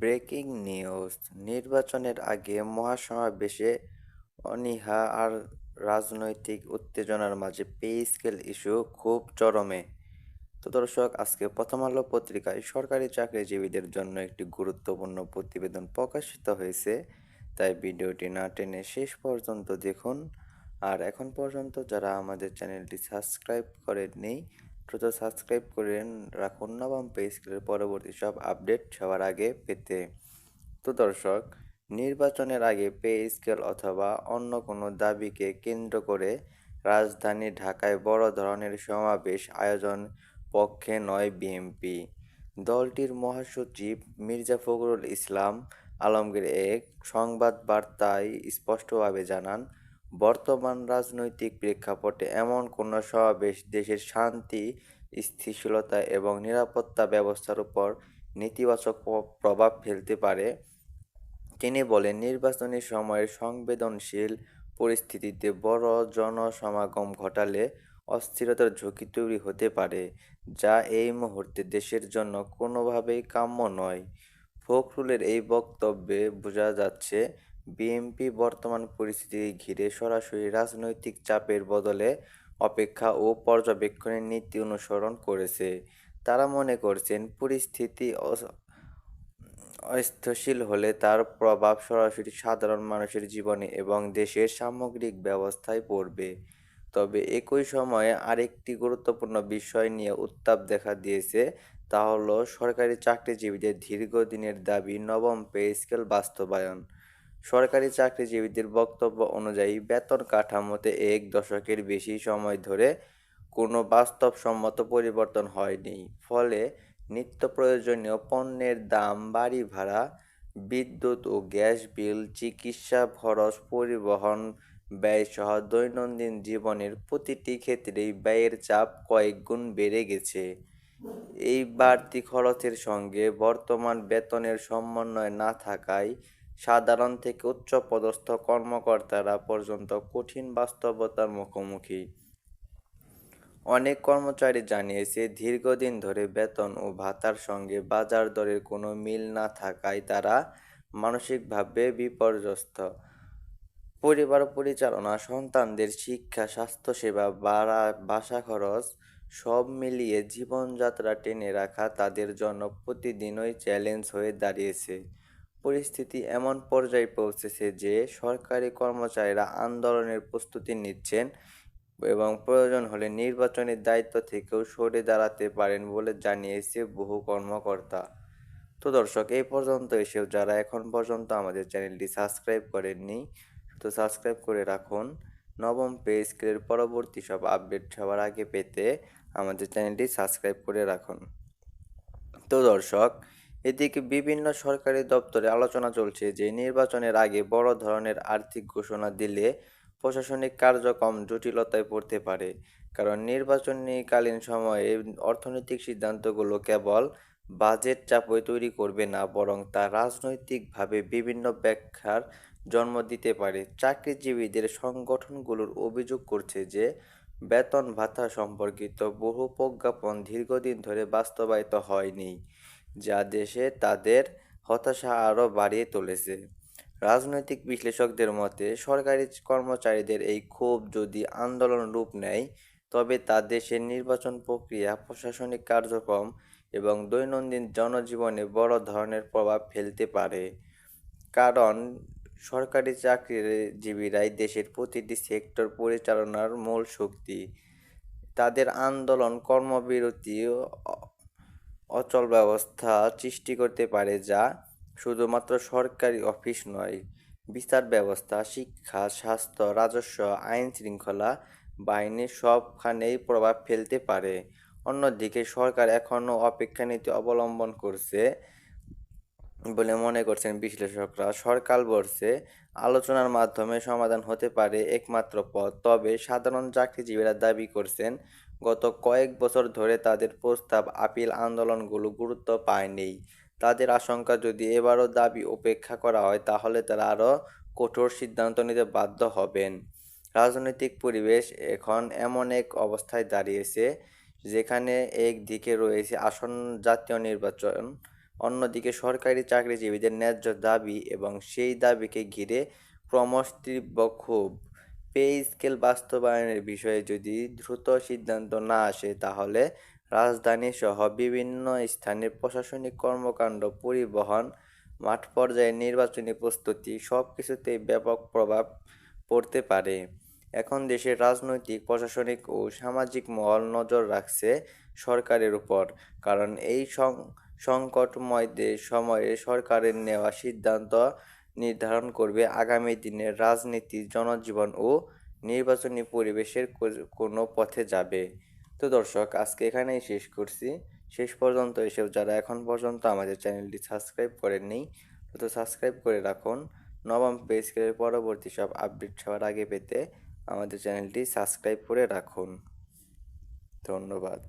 Breaking news, নির্বাচনের আগে মহাসমাবেশে অনীহা আর রাজনৈতিক উত্তেজনার মাঝে পে স্কেল ইস্যু খুব চরমে। তো দর্শক, আজকে প্রথম আলো পত্রিকায় সরকারি চাকরিজীবীদের জন্য একটি গুরুত্বপূর্ণ প্রতিবেদন প্রকাশিত হয়েছে। তাই ভিডিওটি না টেনে শেষ পর্যন্ত দেখুন। আর এখন পর্যন্ত যারা আমাদের চ্যানেলটি সাবস্ক্রাইব করেননি দ্রুত সাবস্ক্রাইব করে রাখুন নবম পে স্কেলের পরবর্তী সব আপডেট সবার আগে পেতে। তো দর্শক, নির্বাচনের আগে পে স্কেল অথবা অন্য কোনো দাবিকে কেন্দ্র করে রাজধানী ঢাকায় বড় ধরনের সমাবেশ আয়োজন পক্ষে নয় বিএনপি দলটির মহাসচিব মির্জা ফখরুল ইসলাম আলমগীর এক সংবাদ বার্তায় স্পষ্টভাবে জানান বর্তমান রাজনৈতিক প্রেক্ষাপটে এমন কোনো সমাবেশ দেশের শান্তি, স্থিতিশীলতা এবং নিরাপত্তা ব্যবস্থার উপর নেতিবাচক প্রভাব ফেলতে পারে। তিনি বলেন, নির্বাচনী সময়ের সংবেদনশীল পরিস্থিতিতে বড় জনসমাগম ঘটালে অস্থিরতার ঝুঁকি তৈরি হতে পারে, যা এই মুহূর্তে দেশের জন্য কোনোভাবেই কাম্য নয়। ফখরুলের এই বক্তব্যে বোঝা যাচ্ছে বিএনপি বর্তমান পরিস্থিতি ঘিরে সরাসরি রাজনৈতিক চাপের বদলে অপেক্ষা ও পর্যবেক্ষণের নীতি অনুসরণ করেছে। তারা মনে করছেন, পরিস্থিতি অস্থিতিশীল হলে তার প্রভাব সরাসরি সাধারণ মানুষের জীবনে এবং দেশের সামগ্রিক ব্যবস্থায় পড়বে। তবে একই সময়ে আরেকটি গুরুত্বপূর্ণ বিষয় নিয়ে উত্তাপ দেখা দিয়েছে তা হলো, সরকারি চাকরিজীবীদের দীর্ঘদিনের দাবি নবম পে স্কেল বাস্তবায়ন। সরকারি চাকরিজীবীদের বক্তব্য অনুযায়ী, বেতন কাঠামোতে এক দশকের বেশি সময় ধরে কোনো বাস্তবসম্মত পরিবর্তন হয়নি। ফলে নিত্য প্রয়োজনীয় পণ্যের দাম, বাড়ি ভাড়া, বিদ্যুৎ ও গ্যাস বিল, চিকিৎসা খরচ, পরিবহন ব্যয়সহ দৈনন্দিন জীবনের প্রতিটি ক্ষেত্রেই ব্যয়ের চাপ কয়েক গুণ বেড়ে গেছে। এই বাড়তি খরচের সঙ্গে বর্তমান বেতনের সমন্বয় না থাকায় সাধারণ থেকে উচ্চপদস্থ কর্মকর্তারা পর্যন্ত কঠিন বাস্তবতার মুখোমুখি। অনেক কর্মচারী জানিয়েছে, দীর্ঘদিন ধরে বেতন ও ভাতার সঙ্গে বাজার দরের কোনো মিল না থাকায় তারা মানসিকভাবে বিপর্যস্ত। পরিবার পরিচালনা, সন্তানদের শিক্ষা, স্বাস্থ্যসেবা বাড়া বাসা খরচ সব মিলিয়ে জীবনযাত্রা টেনে রাখা তাদের জন্য প্রতিদিনই চ্যালেঞ্জ হয়ে দাঁড়িয়েছে। পরিস্থিতি এমন পর্যায়ে পৌঁছেছে যে সরকারি কর্মচারীরা আন্দোলনের প্রস্তুতি নিচ্ছেন এবং প্রয়োজন হলে নির্বাচনের দায়িত্ব থেকেও সরে দাঁড়াতে পারেন বলে জানিয়েছে বহু কর্মকর্তা। তো দর্শক, এই পর্যন্ত এসেও যারা এখন পর্যন্ত আমাদের চ্যানেলটি সাবস্ক্রাইব করেননি, তো সাবস্ক্রাইব করে রাখুন। নবম পে স্কেলের পরবর্তী সব আপডেট সবার আগে পেতে আমাদের চ্যানেলটি সাবস্ক্রাইব করে রাখুন। তো দর্শক এদিকে বিভিন্ন সরকারি দপ্তরে আলোচনা চলছে যে নির্বাচনের আগে বড় ধরনের আর্থিক ঘোষণা দিলে প্রশাসনিক কার্যক্রম জটিলতায় পড়তে পারে। কারণ নির্বাচনীকালীন সময়ে অর্থনৈতিক সিদ্ধান্তগুলো কেবল বাজেট চাপই তৈরি করবে না, বরং তা রাজনৈতিকভাবে বিভিন্ন ব্যাখ্যার জন্ম দিতে পারে। চাকরিজীবীদের সংগঠনগুলোর অভিযোগ করছে যে বেতন ভাতা সম্পর্কিত বহু প্রজ্ঞাপন দীর্ঘদিন ধরে বাস্তবায়িত হয়নি। যা দেশে তাদের হতাশা আরও বাড়িয়ে তুলেছে। রাজনৈতিক বিশ্লেষকদের মতে, সরকারি কর্মচারীদের এই ক্ষোভ যদি আন্দোলন রূপ নেয়, তবে তা দেশের নির্বাচন প্রক্রিয়া, প্রশাসনিক কার্যক্রম এবং দৈনন্দিন জনজীবনে বড় ধরনের প্রভাব ফেলতে পারে। কারণ, সরকারি চাকরিজীবীরাই দেশের প্রতিটি সেক্টর পরিচালনার মূল শক্তি। তাদের আন্দোলন কর্মবিরতি অচল ব্যবস্থা সৃষ্টি করতে পারে যা শুধুমাত্র সরকারি অফিস নয়, বিচার ব্যবস্থা, শিক্ষা, স্বাস্থ্য, রাজস্ব, আইন শৃঙ্খলা বাহিনীর সবখানেই প্রভাব ফেলতে পারে। অন্যদিকে সরকার এখনও অপেক্ষা নীতি অবলম্বন করছে বলে মনে করছেন বিশ্লেষকরা সরকার বলছে, আলোচনার মাধ্যমে সমাধান হতে পারে একমাত্র পথ। তবে সাধারণ চাকরিজীবীরা দাবি করছেন, গত কয়েক বছর ধরে তাদের প্রস্তাব আপিল আন্দোলনগুলো গুরুত্ব পায়নি। তাদের আশঙ্কা যদি এবারও দাবি উপেক্ষা করা হয়, তাহলে তারা আরও কঠোর সিদ্ধান্ত নিতে বাধ্য হবেন। রাজনৈতিক পরিবেশ এখন এমন এক অবস্থায় দাঁড়িয়েছে, যেখানে একদিকে রয়েছে আসন্ন জাতীয় নির্বাচন অন্যদিকে সরকারি চাকরিজীবীদের ন্যায্য দাবি এবং সেই দাবিকে ঘিরে ক্রমশ তীব্র ক্ষোভ পে স্কেল বাস্তবায়নের বিষয়ে যদি দ্রুত সিদ্ধান্ত না আসে, তাহলে রাজধানী সহ বিভিন্ন স্থানে প্রশাসনিক কর্মকাণ্ড পরিবহন, মাঠ পর্যায়ে নির্বাচনী প্রস্তুতি সব কিছুতেই ব্যাপক প্রভাব পড়তে পারে। এখন দেশের রাজনৈতিক, প্রশাসনিক ও সামাজিক মহল নজর রাখছে সরকারের উপর, কারণ এই সংকটময় সময়ে সরকারের নেওয়া সিদ্ধান্ত নির্ধারণ করবে। আগামী দিনের রাজনীতি, জনজীবন ও নির্বাচনী পরিবেশের কোনো পথে যাবে। তো দর্শক, আজকে এখানেই শেষ করছি। শেষ পর্যন্ত এসেও যারা এখন পর্যন্ত আমাদের চ্যানেলটি সাবস্ক্রাইব করেননি, তো সাবস্ক্রাইব করে রাখুন। নবম পে পরবর্তী সব আপডেট সবার আগে পেতে আমাদের চ্যানেলটি সাবস্ক্রাইব করে রাখুন। ধন্যবাদ।